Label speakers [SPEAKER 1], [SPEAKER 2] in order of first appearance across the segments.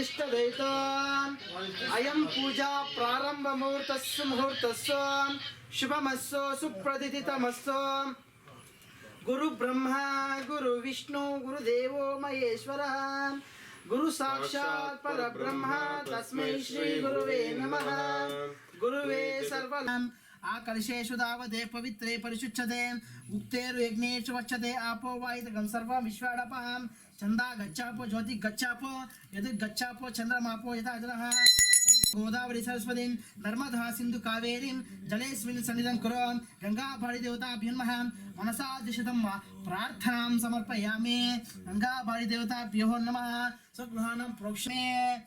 [SPEAKER 1] प्रतिष्ठदयित अयं पूजा प्रारम्भमुहूर्तस्य मुहूर्तस्य शुभमस्सु सुप्रतिथितमस्सु गुरु ब्रह्मा गुरु विष्णु गुरुदेवो महेश्वरः गुरु साक्षात् परब्रह्म तस्मै श्री गुरुवे नमः गुरुवे सर्व ಆ ಕಲಶೇಶು ದಾವದೆ ಪವಿತ್ರೆ ಪರಿಶುಚ್ಯತೆ ಉಕ್ತೇರು ಯಜ್ಞೇಶು ವಚ್ಚತೆ ಆಪೋ ವಾಯಿತಗಂ ಸರ್ವ ವಿಶ್ವಾಡಪ చందా గచ్చాపో జ్యోతి గచ్చాపో యదు గచ్చాపో చంద్రమాపో యథా జల గోదావరి సరస్వతి నర్మదా సింధు కావేరీం జలేస్మిన్ సన్నిధం కురు గంగా భారీదేవతాభ్యున్మహ మనసా దిశతం ప్రార్థనాం సమర్పయామి. గంగా భారీదేవతాభ్యో నమ. స్వగృహాణం ప్రోక్షమే.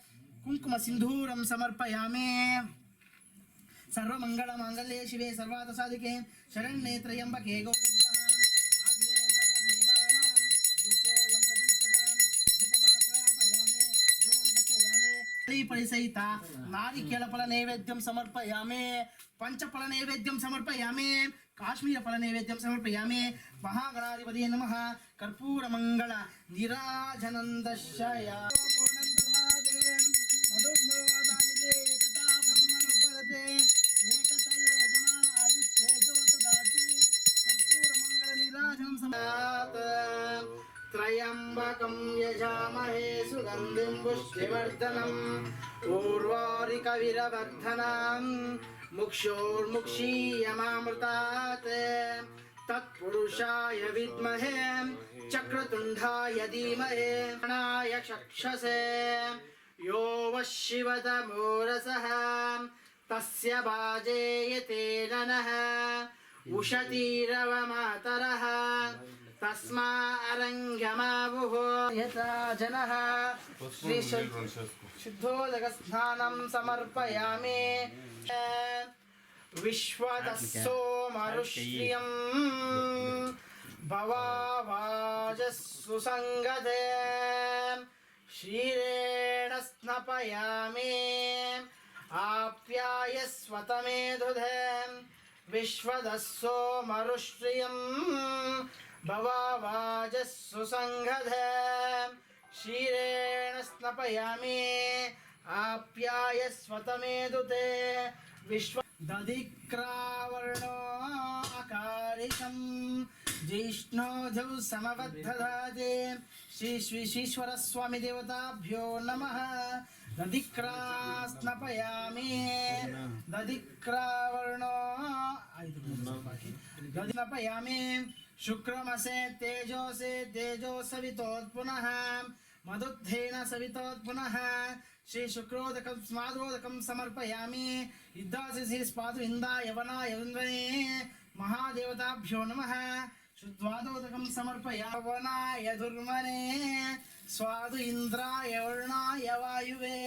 [SPEAKER 1] కుంకుమ సింధూరం సమర్పయామి. సర్వమంగళ మంగళే శివే సర్వాత సాధికే శరణ్యే త్రయంబకే గోవింద. పరిసహిత. నారికేళఫల నైవేద్యం సమర్పయామే. పంచఫల నైవేద్యం సమర్పయామే. కాశ్మీరఫల నైవేద్యం సమర్పయామే. మహాగణాధిపతి నమ. కర్పూరమంగళ నిరాజనందశయ ఏకతైవ యజమాన ఆయుష్ చేజోత దాటి కర్పూరమంగళ నిరాజనం సమర్ప त्र्यम्बकं यजामहे सुगन्धिं पुष्टिवर्धनम् ऊर्वारिकविरवर्धनम् मुक्षोर्मुक्षीयमामृतात्। तत्पुरुषाय विद्महे, चक्रतुण्डाय धीमहे गणाय चक्षसे यो वः शिवतमोरसः तस्य भाजेयते తస్మా అరంగమావుహో యథా జనః శుద్ధోదకస్నానం సమర్పయామి విశ్వదస్సో మరుష్యం భవావాజస్సు సంగతే क्षीरेण स्नपयामि आप्यायस्वतमेधुधे विश्वदस्सो मरुश्रियम् भवावाजः सुसङ्घधे क्षीरेण स्नपयामि आप्यायस्वतमेदुते विश्व दधिक्रावर्णोऽकारिकं जिष्णोधौ समवद्धदाति श्रीश्विश्वरस्वामिदेवताभ्यो नमः। दधिक्रा दधिक्रावर्णो शुक्रमसे तेजोसे तेजो सवितोत्पुनः मधुद्धेन सवितोत्पुनः श्री शुक्रोदकं स्मादोदकं समर्पयामि। युद्धासि श्री इन्दा यवना यवन्वने महादेवताभ्यो नमः। शुद्ध्वादोदकं समर्पयावनाय दुर्मने स्वादु इन्द्राय वर्णाय वायुवे।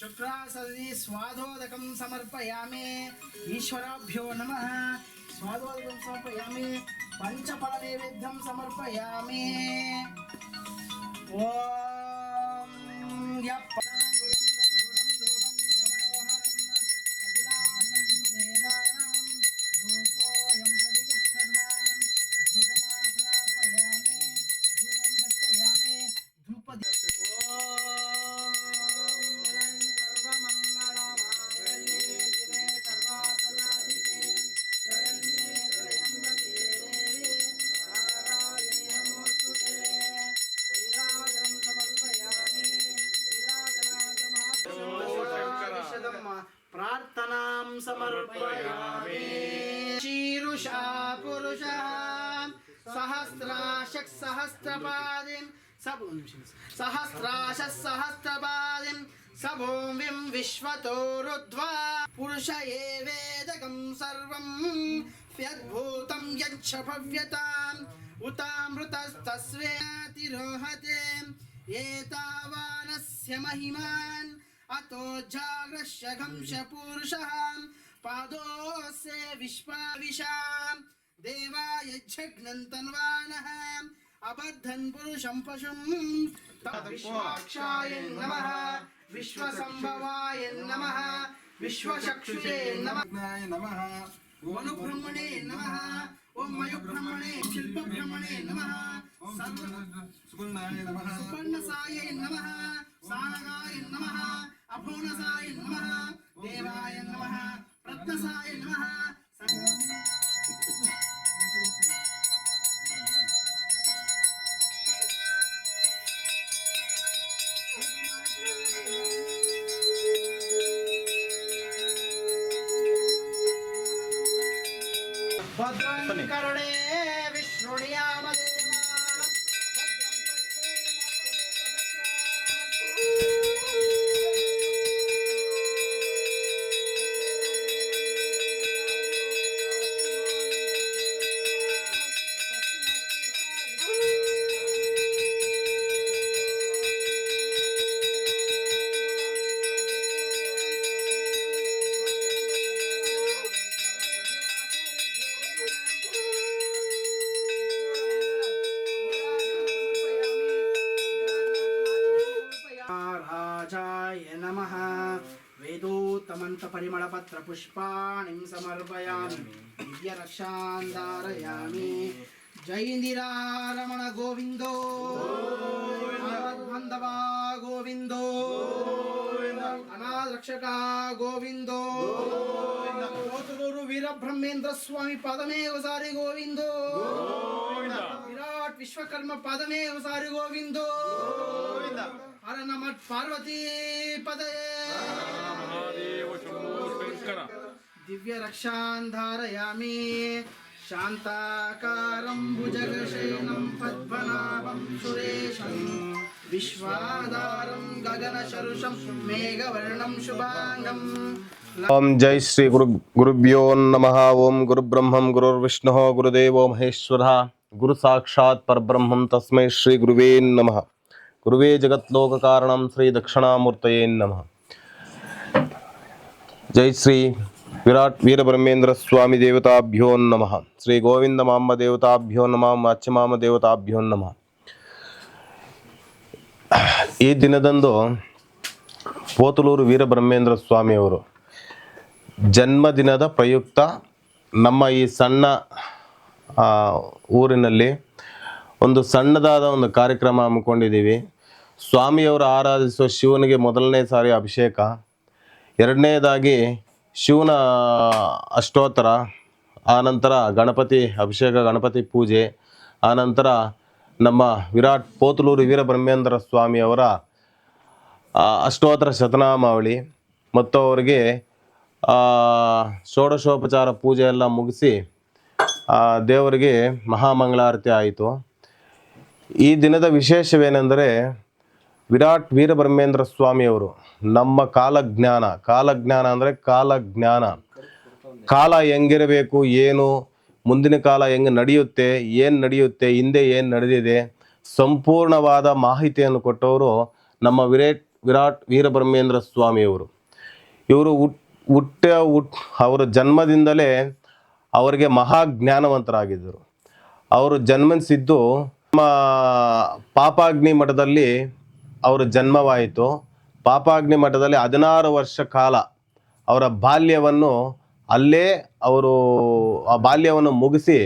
[SPEAKER 1] शुक्रासदि स्वादोदकं समर्पयामि। ईश्वराभ्यो नमः। स्वादोदकं समर्पयामि। पञ्चफलनैवेद्यं समर्पयामि ॐ విశ్వతో రుద్ధ్వా పురుష ఏవేదకం సర్వం యద్భూతం యక్ష భవ్యతాం ఉతామృతస్తస్వేతిరోహతే ఏతావానస్య మహిమాన్ అతో జాగ్రశ్య గంశ పురుష పాదోస్య విశ్వావిషాం దేవాయ జఘ్నంతన్వానః అబద్ధన్ పురుషం పశుం విశ్వాక్షాయ
[SPEAKER 2] నమ
[SPEAKER 1] విశ్వసంభవాయ నమ విశ్వచక్షుషే నమ. నమ వనుబ్రహ్మణే నమ
[SPEAKER 2] ఓం మయుబ్రహ్మణే
[SPEAKER 1] శిల్పబ్రహ్మణే నమ. సుగుణాయ నమ. సుపర్ణసాయ నమ సారగాయ నమ అభోనసాయ నమ దేవాయ నమ రత్నసాయ నమ सर्वत्र पुष्पाणिं समर्पयामि दिव्यरक्षां धारयामि जयिन्दिरारमण गोविन्दो भगवद्बन्धवा गोविन्दो अनारक्षका गोविन्दो వీరబ్రహ్మేంద్ర స్వామి పదమే ఒకసారి గోవిందో విరాట్ విశ్వకర్మ పదమే ఒకసారి గోవిందో హర నమ పార్వతీ పదే ಪದಯೇ ದಿವ್ಯ ರಕ್ಷಾನ್ ಧಾರಯಾಮಿ ಶಾಂತಾಕಾರಂ ಭುಜಗಶಯನಂ ಪದ್ಮನಾಭಂ ಸುರೇಶಂ ವಿಶ್ವಾಧಾರಂ ಗಗನಶರುಷಂ ಮೇಘವರ್ಣಂ ಶುಭಾಂಗಂ
[SPEAKER 2] ಓಂ ಜೈ ಶ್ರೀ ಗುರು ಗುರುಭ್ಯೋ ನಮಃ ಓಂ ಗುರುಬ್ರಹ್ಮಂ ಗುರುರ್ವಿಷ್ಣು ಗುರುದೇವೋ ಮಹೇಶ್ವರ ಗುರು ಸಾಕ್ಷಾತ್ ಪರಬ್ರಹ್ಮಂ ತಸ್ಮೈ ಶ್ರೀ ಗುರುವೇ ನಮಃ ಗುರುವೇ ಜಗತ್ಲೋಕ ಕಾರಣಂ ಶ್ರೀ ದಕ್ಷಿಣಾಮೂರ್ತಯೇ ನಮಃ ಜೈ ಶ್ರೀ ವಿರಾಟ್ ವೀರಬ್ರಹ್ಮೇಂದ್ರ ಸ್ವಾಮಿ ದೇವತಾಭ್ಯೋ ನಮಃ. ಶ್ರೀ ಗೋವಿಂದ ಮಾಮ ದೇವತಾಭ್ಯೋ ನಮಃ ಮಾಮ ದೇವತಾಭ್ಯೋ ನಮಃ. ಈ ದಿನದಂದು ಪೋತಲೂರು ವೀರಬ್ರಹ್ಮೇಂದ್ರ ಸ್ವಾಮಿಯವರು ಜನ್ಮದಿನದ ಪ್ರಯುಕ್ತ ನಮ್ಮ ಈ ಸಣ್ಣ ಊರಿನಲ್ಲಿ ಒಂದು ಸಣ್ಣದಾದ ಒಂದು ಕಾರ್ಯಕ್ರಮ ಹಮ್ಮಿಕೊಂಡಿದ್ದೀವಿ. ಸ್ವಾಮಿಯವರು ಆರಾಧಿಸುವ ಶಿವನಿಗೆ ಮೊದಲನೇ ಸಾರಿ ಅಭಿಷೇಕ. ಎರಡನೇದಾಗಿ ಶಿವನ ಅಷ್ಟೋತ್ತರ ಆನಂತರ ಗಣಪತಿ ಅಭಿಷೇಕ, ಗಣಪತಿ ಪೂಜೆ ಆನಂತರ ನಮ್ಮ ವಿರಾಟ್ ಪೋತಲೂರು ವೀರಬ್ರಹ್ಮೇಂದ್ರ ಸ್ವಾಮಿಯವರ ಅಷ್ಟೋತ್ತರ ಶತನಾಮಾವಳಿ. ಮತ್ತು ಅವರಿಗೆ ಷೋಡಶೋಪಚಾರ ಪೂಜೆ ಎಲ್ಲ ಮುಗಿಸಿ ದೇವರಿಗೆ ಮಹಾಮಂಗಳಾರತಿ ಆಯಿತು. ಈ ದಿನದ ವಿಶೇಷವೇನೆಂದರೆ ವಿರಾಟ್ ವೀರಬ್ರಹ್ಮೇಂದ್ರ ಸ್ವಾಮಿಯವರು ನಮ್ಮ ಕಾಲಜ್ಞಾನ ಕಾಲಜ್ಞಾನ ಅಂದರೆ ಕಾಲಜ್ಞಾನ. ಕಾಲ ಹೆಂಗಿರಬೇಕು, ಏನು, ಮುಂದಿನ ಕಾಲ ಹೆಂಗೆ ನಡೆಯುತ್ತೆ, ಏನು ನಡೆಯುತ್ತೆ, ಹಿಂದೆ ಏನು ನಡೆದಿದೆ, ಸಂಪೂರ್ಣವಾದ ಮಾಹಿತಿಯನ್ನು ಕೊಟ್ಟವರು ನಮ್ಮ ವಿರೇಟ್, ವಿರಾಟ್ ವೀರಬ್ರಹ್ಮೇಂದ್ರ ಸ್ವಾಮಿಯವರು ಇವರು ಹುಟ್, ಹುಟ್ಟ, ಹುಟ್, ಅವರ ಜನ್ಮದಿಂದಲೇ ಅವರಿಗೆ ಮಹಾಜ್ಞಾನವಂತರಾಗಿದ್ದರು. ಅವರು ಜನ್ಮಿಸಿದ್ದು ನಮ್ಮ ಪಾಪಾಗ್ನಿ ಮಠದಲ್ಲಿ ಅವರ ಜನ್ಮವಾಯಿತು. ಪಾಪಾಗ್ನಿ ಮಠದಲ್ಲಿ ಹದಿನಾರು ವರ್ಷ ಕಾಲ ಅವರ ಬಾಲ್ಯವನ್ನು ಅಲ್ಲೇ ಅವರು ಆ ಬಾಲ್ಯವನ್ನು ಮುಗಿಸಿ,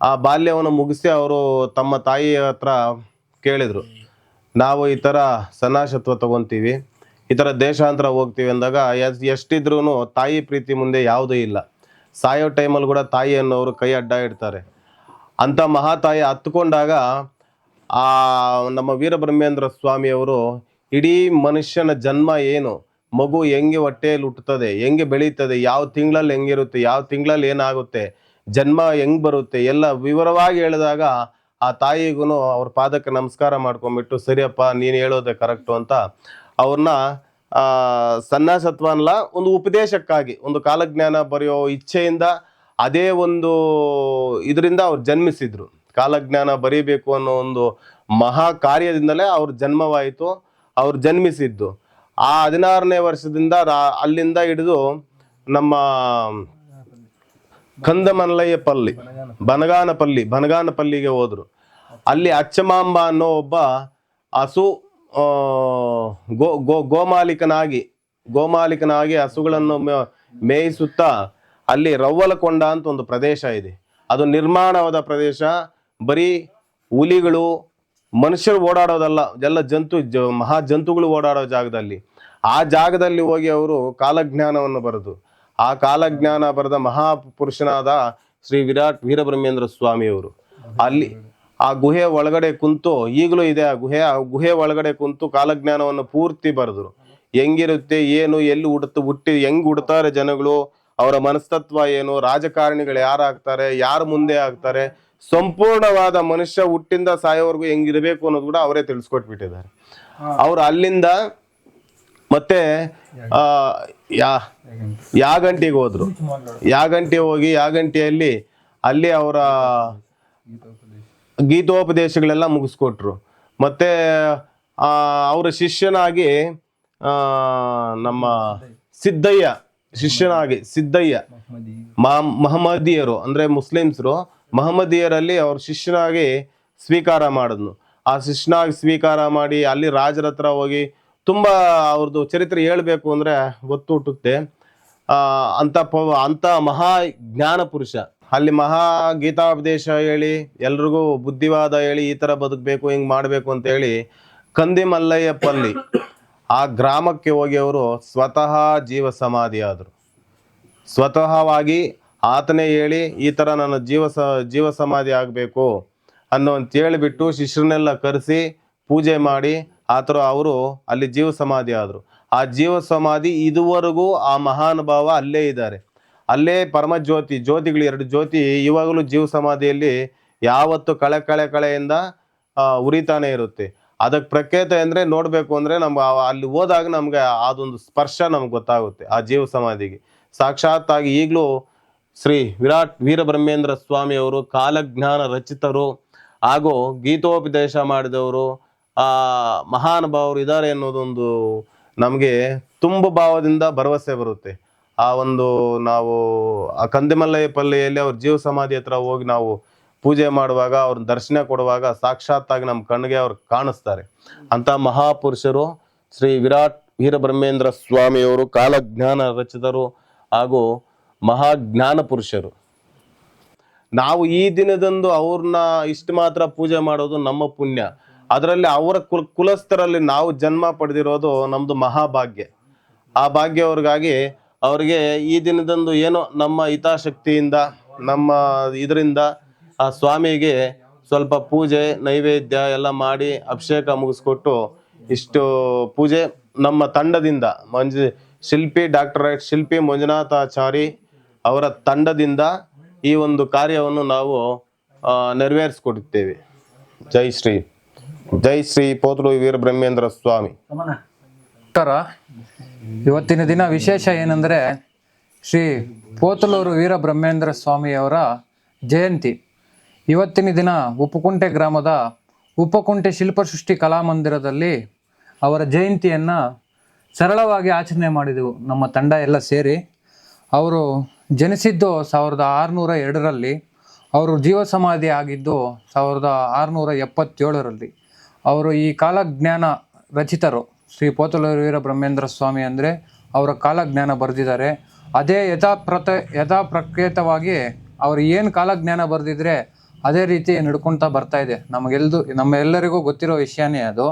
[SPEAKER 2] ಆ ಬಾಲ್ಯವನ್ನು ಮುಗಿಸಿ ಅವರು ತಮ್ಮ ತಾಯಿಯ ಹತ್ರ ಕೇಳಿದರು, ನಾವು ಈ ಥರ ಸನ್ನಾಸತ್ವ ತಗೊತೀವಿ, ಈ ಥರ ದೇಶಾಂತರ ಹೋಗ್ತೀವಿ ಅಂದಾಗ ಎಸ್ ಎಷ್ಟಿದ್ರೂ ತಾಯಿ ಪ್ರೀತಿ ಮುಂದೆ ಯಾವುದೂ ಇಲ್ಲ. ಸಾಯೋ ಟೈಮಲ್ಲಿ ಕೂಡ ತಾಯಿಯನ್ನು ಅವರು ಕೈ ಅಡ್ಡ ಇಡ್ತಾರೆ. ಅಂಥ ಮಹಾತಾಯಿ ಹತ್ಕೊಂಡಾಗ ಆ ನಮ್ಮ ವೀರಬ್ರಹ್ಮೇಂದ್ರ ಸ್ವಾಮಿಯವರು ಇಡೀ ಮನುಷ್ಯನ ಜನ್ಮ ಏನು? ಮಗು ಹೆಂಗೆ ಹೊಟ್ಟೆಯಲ್ಲಿ ಹುಟ್ಟುತ್ತದೆ? ಹೆಂಗೆ ಬೆಳೀತದೆ? ಯಾವ ತಿಂಗಳಲ್ಲಿ ಹೆಂಗಿರುತ್ತೆ? ಯಾವ ತಿಂಗಳಲ್ಲಿ ಏನಾಗುತ್ತೆ? ಜನ್ಮ ಹೆಂಗ್ ಬರುತ್ತೆ? ಎಲ್ಲ ವಿವರವಾಗಿ ಹೇಳಿದಾಗ ಆ ತಾಯಿಗೂ ಅವ್ರ ಪಾದಕ್ಕೆ ನಮಸ್ಕಾರ ಮಾಡ್ಕೊಂಬಿಟ್ಟು ಸರಿಯಪ್ಪ ನೀನು ಹೇಳೋದೆ ಕರೆಕ್ಟು ಅಂತ ಅವ್ರನ್ನ ಆ, ಸನ್ಯಾಸತ್ವ ಅಲ್ಲ ಒಂದು ಉಪದೇಶಕ್ಕಾಗಿ ಒಂದು ಕಾಲಜ್ಞಾನ ಬರೆಯೋ ಇಚ್ಛೆಯಿಂದ ಅದೇ ಒಂದು ಇದರಿಂದ ಅವ್ರು ಜನ್ಮಿಸಿದ್ರು. ಕಾಲಜ್ಞಾನ ಬರೀಬೇಕು ಅನ್ನೋ ಒಂದು ಮಹಾ ಕಾರ್ಯದಿಂದಲೇ ಅವ್ರ ಜನ್ಮವಾಯಿತು, ಅವ್ರು ಜನ್ಮಿಸಿದ್ದು. ಆ ಹದಿನಾರನೇ ವರ್ಷದಿಂದ ಅಲ್ಲಿಂದ ಹಿಡಿದು ನಮ್ಮ ಕಂದಮಲ್ಲಯ್ಯಪಲ್ಲಿ, ಬನಗಾನಪಲ್ಲಿ, ಬನಗಾನಪಲ್ಲಿಗೆ ಹೋದ್ರು. ಅಲ್ಲಿ ಅಚ್ಚಮಾಂಬ ಅನ್ನೋ ಒಬ್ಬ ಹಸು ಗೋ ಗೋ, ಗೋಮಾಲಿಕನಾಗಿ ಗೋಮಾಲಿಕನಾಗಿ ಹಸುಗಳನ್ನು ಮೇಯಿಸುತ್ತಾ ಅಲ್ಲಿ ರವ್ವಲಕೊಂಡ ಅಂತ ಒಂದು ಪ್ರದೇಶ ಇದೆ. ಅದು ನಿರ್ಮಾಣವಾದ ಪ್ರದೇಶ. ಬರೀ ಹುಲಿಗಳು ಮನುಷ್ಯರು ಓಡಾಡೋದಲ್ಲ, ಎಲ್ಲ ಜಂತು, ಜ, ಮಹಾ ಜಂತುಗಳು ಓಡಾಡೋ ಜಾಗದಲ್ಲಿ. ಆ ಜಾಗದಲ್ಲಿ ಹೋಗಿ ಅವರು ಕಾಲಜ್ಞಾನವನ್ನು ಬರೆದು, ಆ ಕಾಲಜ್ಞಾನ ಬರೆದ ಮಹಾಪುರುಷನಾದ ಶ್ರೀ ವಿರಾಟ್ ವೀರಬ್ರಹ್ಮೇಂದ್ರ ಸ್ವಾಮಿಯವರು. ಅಲ್ಲಿ ಆ ಗುಹೆ ಒಳಗಡೆ ಕುಂತು, ಈಗಲೂ ಇದೆ ಆ ಗುಹೆ ಆ ಗುಹೆ ಒಳಗಡೆ ಕುಂತು ಕಾಲಜ್ಞಾನವನ್ನು ಪೂರ್ತಿ ಬರೆದ್ರು. ಹೆಂಗಿರುತ್ತೆ, ಏನು, ಎಲ್ಲಿ ಹುಡ್ತು, ಹುಟ್ಟಿ, ಹೆಂಗ್ ಹುಡ್ತಾರೆ ಜನಗಳು, ಅವರ ಮನಸ್ತತ್ವ ಏನು, ರಾಜಕಾರಣಿಗಳು ಯಾರಾಗ್ತಾರೆ, ಯಾರು ಮುಂದೆ ಆಗ್ತಾರೆ ಸಂಪೂರ್ಣವಾದ ಮನುಷ್ಯ ಹುಟ್ಟಿಂದ ಸಾಯೋವರೆಗೂ ಹೆಂಗಿರಬೇಕು ಅನ್ನೋದು ಕೂಡ ಅವರೇ ತಿಳಿಸ್ಕೊಟ್ಬಿಟ್ಟಿದ್ದಾರೆ. ಅವ್ರು ಅಲ್ಲಿಂದ ಮತ್ತೆ ಆ ಯಾ ಯಾಗಂಟಿಗೆ ಹೋದ್ರು. ಯಾಗಂಟಿ ಹೋಗಿ ಯಾಗಂಟಿಯಲ್ಲಿ ಅಲ್ಲಿ ಅವರ ಗೀತೋಪದೇಶಗಳೆಲ್ಲ ಮುಗಿಸ್ಕೊಟ್ರು. ಮತ್ತೆ ಆ ಅವರ ಶಿಷ್ಯನಾಗಿ ಆ ನಮ್ಮ ಸಿದ್ದಯ್ಯ ಶಿಷ್ಯನಾಗಿ ಸಿದ್ದಯ್ಯ ಮಹಮ್ಮದೀಯರು ಅಂದ್ರೆ ಮುಸ್ಲಿಮ್ಸ್ರು ಮಹಮ್ಮದೀಯರಲ್ಲಿ ಅವ್ರ ಶಿಷ್ಯನಾಗಿ ಸ್ವೀಕಾರ ಮಾಡಿದ್ನು. ಆ ಶಿಷ್ಯನಾಗಿ ಸ್ವೀಕಾರ ಮಾಡಿ ಅಲ್ಲಿ ರಾಜರ ಹತ್ರ ಹೋಗಿ ತುಂಬ ಅವ್ರದ್ದು ಚರಿತ್ರೆ ಹೇಳಬೇಕು ಅಂದರೆ ಗೊತ್ತು ಹುಟ್ಟುತ್ತೆ ಅಂಥ ಅಂತ ಪ ಅಂತ ಮಹಾ ಜ್ಞಾನ ಪುರುಷ. ಅಲ್ಲಿ ಮಹಾ ಗೀತಾಪದೇಶ ಹೇಳಿ, ಎಲ್ರಿಗೂ ಬುದ್ಧಿವಾದ ಹೇಳಿ ಈ ಥರ ಬದುಕಬೇಕು, ಹಿಂಗೆ ಮಾಡಬೇಕು ಅಂತ ಹೇಳಿ ಕಂದಿ ಮಲ್ಲಯ್ಯಪಲ್ಲಿ ಆ ಗ್ರಾಮಕ್ಕೆ ಹೋಗಿ ಅವರು ಸ್ವತಃ ಜೀವ ಸಮಾಧಿ ಆದರು ಸ್ವತಃವಾಗಿ ಆತನೇ ಹೇಳಿ ಈ ಥರ ನಾನು ಜೀವ ಸ, ಜೀವ ಸಮಾಧಿ ಆಗಬೇಕು ಅನ್ನೋ ಅಂತ ಹೇಳಿಬಿಟ್ಟು ಶಿಷ್ಯರನ್ನೆಲ್ಲ ಕರೆಸಿ ಪೂಜೆ ಮಾಡಿ ಆ ಥರ ಅವರು ಅಲ್ಲಿ ಜೀವ ಸಮಾಧಿ ಆದರು. ಆ ಜೀವ ಸಮಾಧಿ ಇದುವರೆಗೂ ಆ ಮಹಾನುಭಾವ ಅಲ್ಲೇ ಇದ್ದಾರೆ. ಅಲ್ಲೇ ಪರಮಜ್ಯೋತಿ, ಜ್ಯೋತಿಗಳು ಎರಡು ಜ್ಯೋತಿ ಇವಾಗಲೂ ಜೀವ ಸಮಾಧಿಯಲ್ಲಿ ಯಾವತ್ತು ಕಳೆ ಕಳೆ, ಕಳೆಯಿಂದ ಉರಿತಾನೆ ಇರುತ್ತೆ. ಅದಕ್ಕೆ ಪ್ರಖ್ಯಾತ ಅಂದರೆ ನೋಡಬೇಕು ಅಂದರೆ ನಮ್ಗೆ ಅಲ್ಲಿ ಹೋದಾಗ ನಮ್ಗೆ ಅದೊಂದು ಸ್ಪರ್ಶ ನಮ್ಗೆ ಗೊತ್ತಾಗುತ್ತೆ ಆ ಜೀವ ಸಮಾಧಿಗೆ. ಸಾಕ್ಷಾತ್ತಾಗಿ ಈಗಲೂ ಶ್ರೀ ವಿರಾಟ್ ವೀರಬ್ರಹ್ಮೇಂದ್ರ ಸ್ವಾಮಿಯವರು ಕಾಲಜ್ಞಾನ ರಚಿತರು ಹಾಗೂ ಗೀತೋಪದೇಶ ಮಾಡಿದವರು, ಆ ಮಹಾನುಭಾವರು ಇದ್ದಾರೆ ಅನ್ನೋದೊಂದು ನಮಗೆ ತುಂಬ ಭಾವದಿಂದ ಭರವಸೆ ಬರುತ್ತೆ. ಆ ಒಂದು ನಾವು ಆ ಪಲ್ಲೆಯಲ್ಲಿ ಅವ್ರ ಜೀವ ಸಮಾಧಿ ಹತ್ರ ಹೋಗಿ ನಾವು ಪೂಜೆ ಮಾಡುವಾಗ ಅವ್ರ ದರ್ಶನ ಕೊಡುವಾಗ ಸಾಕ್ಷಾತ್ತಾಗಿ ನಮ್ಮ ಕಣ್ಣಿಗೆ ಅವ್ರು ಕಾಣಿಸ್ತಾರೆ. ಅಂತ ಮಹಾಪುರುಷರು ಶ್ರೀ ವಿರಾಟ್ ವೀರಬ್ರಹ್ಮೇಂದ್ರ ಸ್ವಾಮಿಯವರು ಕಾಲಜ್ಞಾನ ರಚಿತರು ಹಾಗೂ ಮಹಾಜ್ಞಾನ ಪುರುಷರು ನಾವು ಈ ದಿನದಂದು ಅವ್ರನ್ನ ಇಷ್ಟು ಮಾತ್ರ ಪೂಜೆ ಮಾಡೋದು ನಮ್ಮ ಪುಣ್ಯ. ಅದರಲ್ಲಿ ಅವರ ಕುಲ್, ಕುಲಸ್ಥರಲ್ಲಿ ನಾವು ಜನ್ಮ ಪಡೆದಿರೋದು ನಮ್ದು ಮಹಾಭಾಗ್ಯ. ಆ ಭಾಗ್ಯ ಅವ್ರಿಗಾಗಿ ಅವ್ರಿಗೆ ಈ ದಿನದಂದು ಏನೋ ನಮ್ಮ ಹಿತಾಶಕ್ತಿಯಿಂದ ನಮ್ಮ ಇದರಿಂದ ಆ ಸ್ವಾಮಿಗೆ ಸ್ವಲ್ಪ ಪೂಜೆ, ನೈವೇದ್ಯ ಎಲ್ಲ ಮಾಡಿ ಅಭಿಷೇಕ ಮುಗಿಸ್ಕೊಟ್ಟು ಇಷ್ಟು ಪೂಜೆ ನಮ್ಮ ತಂಡದಿಂದ. ಮಂಜು, ಶಿಲ್ಪಿ ಡಾಕ್ಟರ್ ಶಿಲ್ಪಿ ಮಂಜುನಾಥಾಚಾರಿ ಅವರ ತಂಡದಿಂದ ಈ ಒಂದು ಕಾರ್ಯವನ್ನು ನಾವು ನೆರವೇರಿಸಿಕೊಡುತ್ತೇವೆ. ಜೈ ಶ್ರೀ ಜೈ ಶ್ರೀ ಪೋತ್ಲೂರು ವೀರ ಬ್ರಹ್ಮೇಂದ್ರ ಸ್ವಾಮಿ.
[SPEAKER 3] ತರ ಇವತ್ತಿನ ದಿನ ವಿಶೇಷ ಏನಂದರೆ ಶ್ರೀ ಪೋತಲೂರು ವೀರಬ್ರಹ್ಮೇಂದ್ರ ಸ್ವಾಮಿಯವರ ಜಯಂತಿ. ಇವತ್ತಿನ ದಿನ ಉಪ್ಪುಕುಂಟೆ ಗ್ರಾಮದ ಉಪ್ಪಕುಂಟೆ ಶಿಲ್ಪಸೃಷ್ಟಿ ಕಲಾಮಂದಿರದಲ್ಲಿ ಅವರ ಜಯಂತಿಯನ್ನು ಸರಳವಾಗಿ ಆಚರಣೆ ಮಾಡಿದೆವು. ನಮ್ಮ ತಂಡ ಎಲ್ಲ ಸೇರಿ. ಅವರು ಜನಿಸಿದ್ದು ಸಾವಿರದ ಆರುನೂರ ಎರಡರಲ್ಲಿ. ಅವರು ಜೀವ ಸಮಾಧಿ ಆಗಿದ್ದು ಸಾವಿರದ ಆರುನೂರ ಎಪ್ಪತ್ತೇಳರಲ್ಲಿ. ಅವರು ಈ ಕಾಲಜ್ಞಾನ ರಚಿತರು. ಶ್ರೀ ಪೋತಲೂರು ವೀರ ಬ್ರಹ್ಮೇಂದ್ರ ಸ್ವಾಮಿ ಅಂದರೆ ಅವರ ಕಾಲಜ್ಞಾನ ಬರೆದಿದ್ದಾರೆ. ಅದೇ ಯಥಾಪ್ರತ ಯಥಾಪ್ರಖ್ಯಾತವಾಗಿ ಅವರು ಏನು ಕಾಲಜ್ಞಾನ ಬರೆದಿದ್ರೆ ಅದೇ ರೀತಿ ನಡ್ಕೊತಾ ಬರ್ತಾ ಇದೆ. ನಮಗೆಲ್ದು, ನಮ್ಮೆಲ್ಲರಿಗೂ ಗೊತ್ತಿರೋ ವಿಷಯನೇ ಅದು.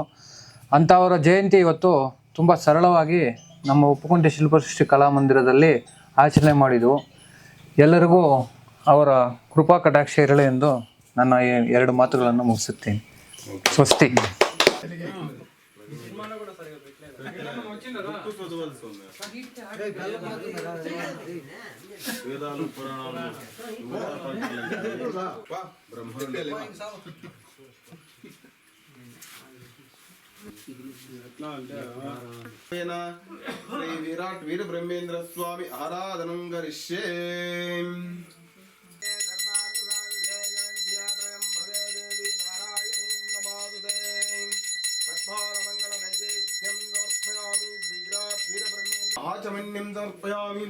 [SPEAKER 3] ಅಂಥವರ ಜಯಂತಿ ಇವತ್ತು ತುಂಬ ಸರಳವಾಗಿ ನಮ್ಮ ಉಪ್ಪುಕುಂಟೆ ಶಿಲ್ಪಸೃಷ್ಟಿ ಕಲಾಮಂದಿರದಲ್ಲಿ ಆಚರಣೆ ಮಾಡಿದೆವು ಎಲ್ಲರಿಗೂ ಅವರ ಕೃಪಾ ಕಟಾಕ್ಷ ಇರಲಿ ಎಂದು ನನ್ನ ಎರಡು ಮಾತುಗಳನ್ನು ಮುಗಿಸುತ್ತೇನೆ. ಸ್ವಸ್ತಿ.
[SPEAKER 2] శ్రీ విరాట్ వీర బ్రహ్మేంద్ర స్వామి ఆరాధనం కరిష్యే ఆచమన్యం సమర్పయామి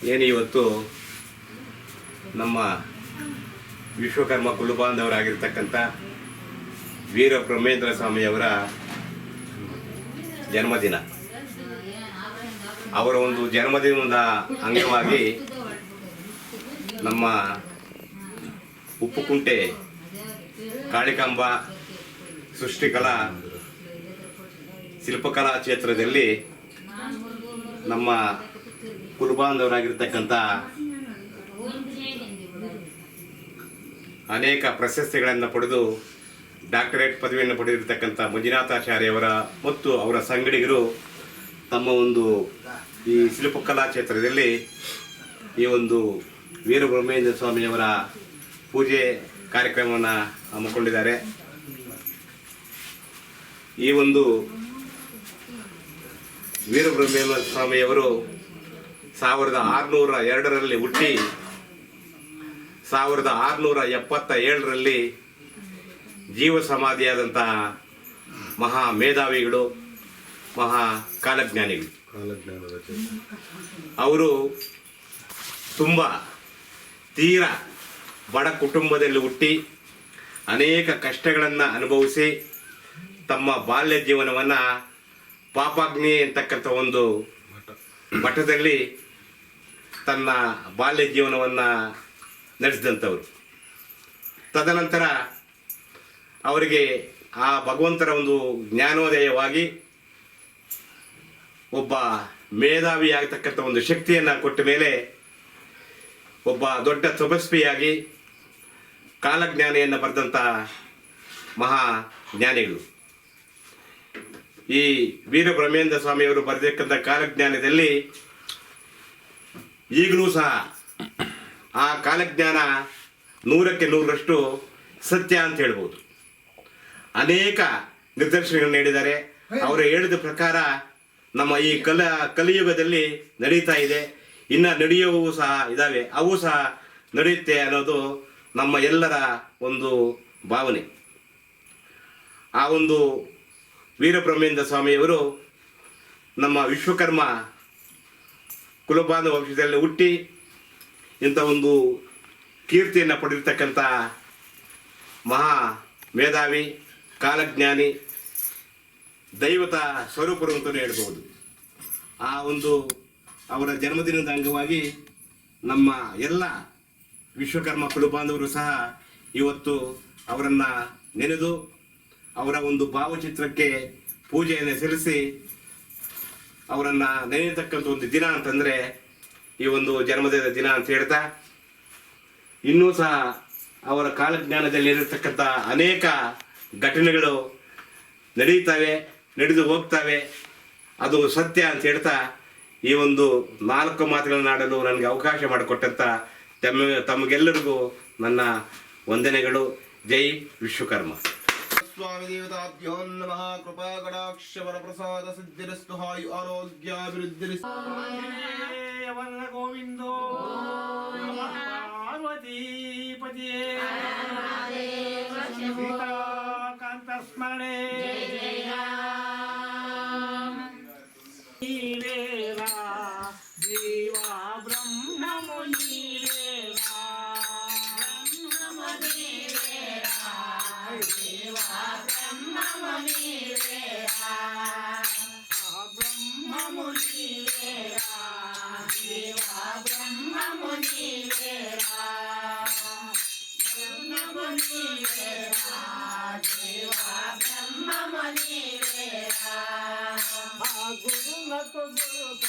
[SPEAKER 4] ಏನು ಇವತ್ತು ನಮ್ಮ ವಿಶ್ವಕರ್ಮ ಕುಲಬಾಂಧವರಾಗಿರ್ತಕ್ಕಂಥ ವೀರ ಬ್ರಹ್ಮೇಂದ್ರ ಸ್ವಾಮಿಯವರ ಜನ್ಮದಿನ. ಅವರ ಒಂದು ಜನ್ಮದಿನದ ಅಂಗವಾಗಿ ನಮ್ಮ ಉಪ್ಪುಕುಂಟೆ ಕಾಳಿಕಾಂಬ ಸೃಷ್ಟಿಕಲಾ ಶಿಲ್ಪಕಲಾ ಕ್ಷೇತ್ರದಲ್ಲಿ ನಮ್ಮ ಕುಲಬಾಂಧವರಾಗಿರ್ತಕ್ಕಂಥ ಅನೇಕ ಪ್ರಶಸ್ತಿಗಳನ್ನು ಪಡೆದು ಡಾಕ್ಟರೇಟ್ ಪದವಿಯನ್ನು ಪಡೆದಿರತಕ್ಕಂಥ ಮಂಜುನಾಥಾಚಾರ್ಯವರ ಮತ್ತು ಅವರ ಸಂಗಡಿಗರು ತಮ್ಮ ಒಂದು ಈ ಶಿಲ್ಪಕಲಾ ಕ್ಷೇತ್ರದಲ್ಲಿ ಈ ಒಂದು ವೀರಬ್ರಹ್ಮೇಂದ್ರ ಸ್ವಾಮಿಯವರ ಪೂಜೆ ಕಾರ್ಯಕ್ರಮವನ್ನು ಹಮ್ಮಿಕೊಂಡಿದ್ದಾರೆ. ಈ ಒಂದು ವೀರಬ್ರಹ್ಮೇಂದ್ರ ಸ್ವಾಮಿಯವರು ಸಾವಿರದ ಆರುನೂರ ಎರಡರಲ್ಲಿ ಹುಟ್ಟಿ ಸಾವಿರದ ಆರುನೂರ ಎಪ್ಪತ್ತ ಏಳರಲ್ಲಿ ಜೀವ ಸಮಾಧಿಯಾದಂತಹ ಮಹಾ ಮೇಧಾವಿಗಳು ಮಹಾ ಕಾಲಜ್ಞಾನಿಗಳು. ಅವರು ತುಂಬ ತೀರ ಬಡ ಕುಟುಂಬದಲ್ಲಿ ಹುಟ್ಟಿ ಅನೇಕ ಕಷ್ಟಗಳನ್ನು ಅನುಭವಿಸಿ ತಮ್ಮ ಬಾಲ್ಯ ಜೀವನವನ್ನು ಪಾಪಾಗ್ನಿ ಅಂತಕ್ಕಂಥ ಒಂದು ಮಠದಲ್ಲಿ ತನ್ನ ಬಾಲ್ಯ ಜೀವನವನ್ನು ನಡೆಸಿದಂಥವರು. ತದನಂತರ ಅವರಿಗೆ ಆ ಭಗವಂತರ ಒಂದು ಜ್ಞಾನೋದಯವಾಗಿ ಒಬ್ಬ ಮೇಧಾವಿ ಆಗತಕ್ಕಂಥ ಒಂದು ಶಕ್ತಿಯನ್ನು ಕೊಟ್ಟ ಮೇಲೆ ಒಬ್ಬ ದೊಡ್ಡ ತಪಸ್ವಿಯಾಗಿ ಕಾಲಜ್ಞಾನಿಯನ್ನು ಬರೆದಂಥ ಮಹಾ ಜ್ಞಾನಿಗಳು. ಈ ವೀರಬ್ರಹ್ಮೇಂದ್ರ ಸ್ವಾಮಿಯವರು ಬರೆದಿರ್ತಕ್ಕಂಥ ಕಾಲಜ್ಞಾನದಲ್ಲಿ ಈಗಲೂ ಸಹ ಆ ಕಾಲಜ್ಞಾನ ನೂರಕ್ಕೆ ನೂರರಷ್ಟು ಸತ್ಯ ಅಂತ ಹೇಳ್ಬೋದು. ಅನೇಕ ನಿರ್ದೇಶನಗಳನ್ನು ನೀಡಿದ್ದಾರೆ. ಅವರು ಹೇಳಿದ ಪ್ರಕಾರ ನಮ್ಮ ಈ ಕಲ, ಕಲಿಯುಗದಲ್ಲಿ ನಡೀತಾ ಇದೆ. ಇನ್ನು ನಡೆಯುವವು ಸಹ ಇದ್ದಾವೆ ಅವು ಸಹ ನಡೆಯುತ್ತೆ ಅನ್ನೋದು ನಮ್ಮ ಎಲ್ಲರ ಒಂದು ಭಾವನೆ. ಆ ಒಂದು ವೀರಬ್ರಹ್ಮೇಂದ್ರ ಸ್ವಾಮಿಯವರು ನಮ್ಮ ವಿಶ್ವಕರ್ಮ ಕುಲಬಾಂಧ ವಂಶದಲ್ಲಿ ಹುಟ್ಟಿ ಇಂಥ ಒಂದು ಕೀರ್ತಿಯನ್ನು ಪಡೆದಿರ್ತಕ್ಕಂಥ ಮಹಾ ಮೇಧಾವಿ, ಕಾಲಜ್ಞಾನಿ, ದೈವತ ಸ್ವರೂಪರು ಅಂತಲೇ ಹೇಳ್ಬೋದು ಆ ಒಂದು ಅವರ ಜನ್ಮದಿನದ ಅಂಗವಾಗಿ ನಮ್ಮ ಎಲ್ಲ ವಿಶ್ವಕರ್ಮ ಕುಲಬಾಂಧವರು ಸಹ ಇವತ್ತು ಅವರನ್ನು ನೆನೆದು ಅವರ ಒಂದು ಭಾವಚಿತ್ರಕ್ಕೆ ಪೂಜೆಯನ್ನು ಸಲ್ಲಿಸಿ ಅವರನ್ನು ನೆನೆಯತಕ್ಕಂಥ ಒಂದು ದಿನ ಅಂತಂದರೆ ಈ ಒಂದು ಜನ್ಮದಿನದ ದಿನ ಅಂತ ಹೇಳ್ತಾ, ಇನ್ನೂ ಸಹ ಅವರ ಕಾಲಜ್ಞಾನದಲ್ಲಿ ಇರತಕ್ಕಂಥ ಅನೇಕ ಘಟನೆಗಳು ನಡೀತವೆ, ನಡೆದು ಹೋಗ್ತವೆ. ಅದು ಸತ್ಯ ಅಂತ ಹೇಳ್ತಾ, ಈ ಒಂದು ನಾಲ್ಕು ಮಾತುಗಳನ್ನು ಆಡಲು ನನಗೆ ಅವಕಾಶ ಮಾಡಿಕೊಟ್ಟಂಥ ತಮ್ಮ, ತಮಗೆಲ್ಲರಿಗೂ ನನ್ನ ವಂದನೆಗಳು. ಜೈ ವಿಶ್ವಕರ್ಮ.
[SPEAKER 1] स्वामिदेवताभ्यो नमः कृपाकटाक्षवरप्रसादसिद्धिरस्तु हायु आरोग्याभिवृद्धिरस्तु गोविन्दो पार्वतीपतिये నీవేరా బ్రహ్మము
[SPEAKER 5] నీవేరా దేవా బ్రహ్మము నీవేరా బ్రహ్మము నీవేరా దేవా బ్రహ్మము నీవేరా గురుమకు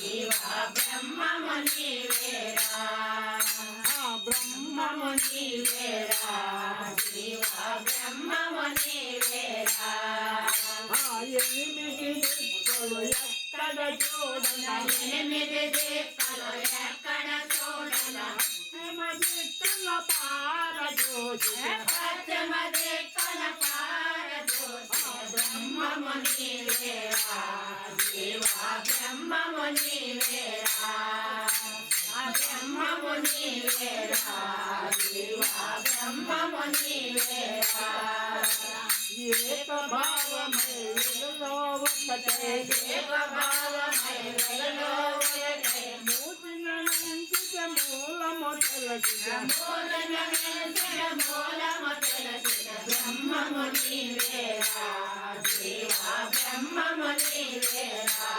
[SPEAKER 5] శివ బ్రహ్మము నీవేరా బ్రహ్మము నీవేరా శివ బ్రహ్మము నీవేరా ఎనిమిది దిక్కులు ఎక్కడ చూడన ఎనిమిది దిక్కులు ఎక్కడ చూడన పశ్చిమ దిక్కుల పారదోషి పశ్చిమ దిక్కుల పారదోషి
[SPEAKER 1] బ్రహ్మముని వేరా దేవా బ్రహ్మముని వేరా బ్రహ్మముని వేరా దేవా
[SPEAKER 5] బ్రహ్మముని వేరా
[SPEAKER 1] ఏక భావమై వెలులోవకటే ఏక భావమై వెలులోవకటే మూర్తి
[SPEAKER 5] మూలము బ్రహ్మము నీవేరా జీవా బ్రహ్మము నీవేరా